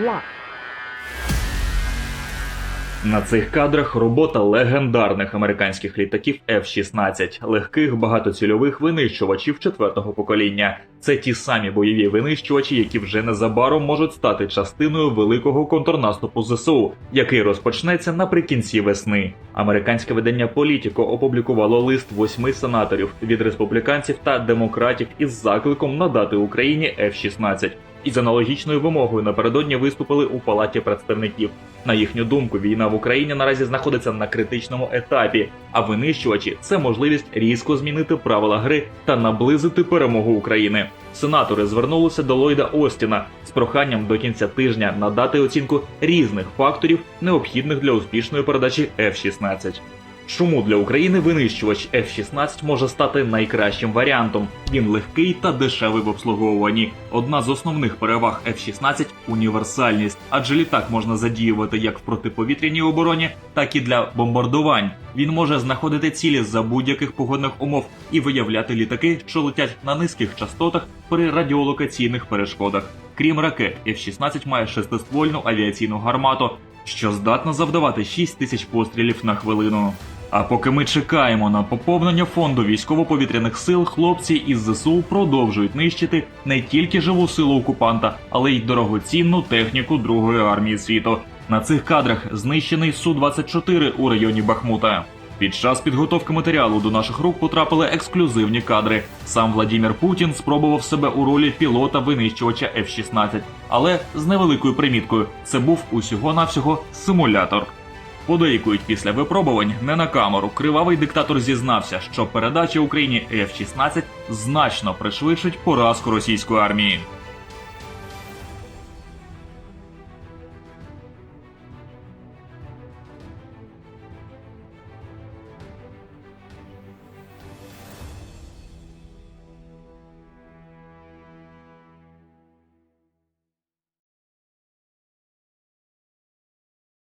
luck. На цих кадрах робота легендарних американських літаків F-16, легких багатоцільових винищувачів четвертого покоління. Це ті самі бойові винищувачі, які вже незабаром можуть стати частиною великого контрнаступу ЗСУ, який розпочнеться наприкінці весни. Американське видання Політіко опублікувало лист восьми сенаторів від республіканців та демократів із закликом надати Україні F-16. Із аналогічною вимогою напередодні виступили у палаті представників. На їхню думку, війна в Україні наразі знаходиться на критичному етапі, а винищувачі це можливість різко змінити правила гри та наблизити перемогу України. Сенатори звернулися до Ллойда Остіна з проханням до кінця тижня надати оцінку різних факторів, необхідних для успішної передачі F-16. Чому для України винищувач F-16 може стати найкращим варіантом? Він легкий та дешевий в обслуговуванні. Одна з основних переваг F-16 – універсальність, адже літак можна задіювати як в протиповітряній обороні, так і для бомбардувань. Він може знаходити цілі за будь-яких погодних умов і виявляти літаки, що летять на низьких частотах при радіолокаційних перешкодах. Крім ракет, F-16 має шестиствольну авіаційну гармату, що здатна завдавати 6 тисяч пострілів на хвилину. А поки ми чекаємо на поповнення фонду військово-повітряних сил, хлопці із ЗСУ продовжують нищити не тільки живу силу окупанта, але й дорогоцінну техніку Другої армії світу. На цих кадрах знищений Су-24 у районі Бахмута. Під час підготовки матеріалу до наших рук потрапили ексклюзивні кадри. Сам Владімір Путін спробував себе у ролі пілота винищувача F-16, але з невеликою приміткою це був усього-навсього симулятор. Подейкують після випробувань не на камеру. Кривавий диктатор зізнався, що передача Україні F-16 значно пришвидшить поразку російської армії.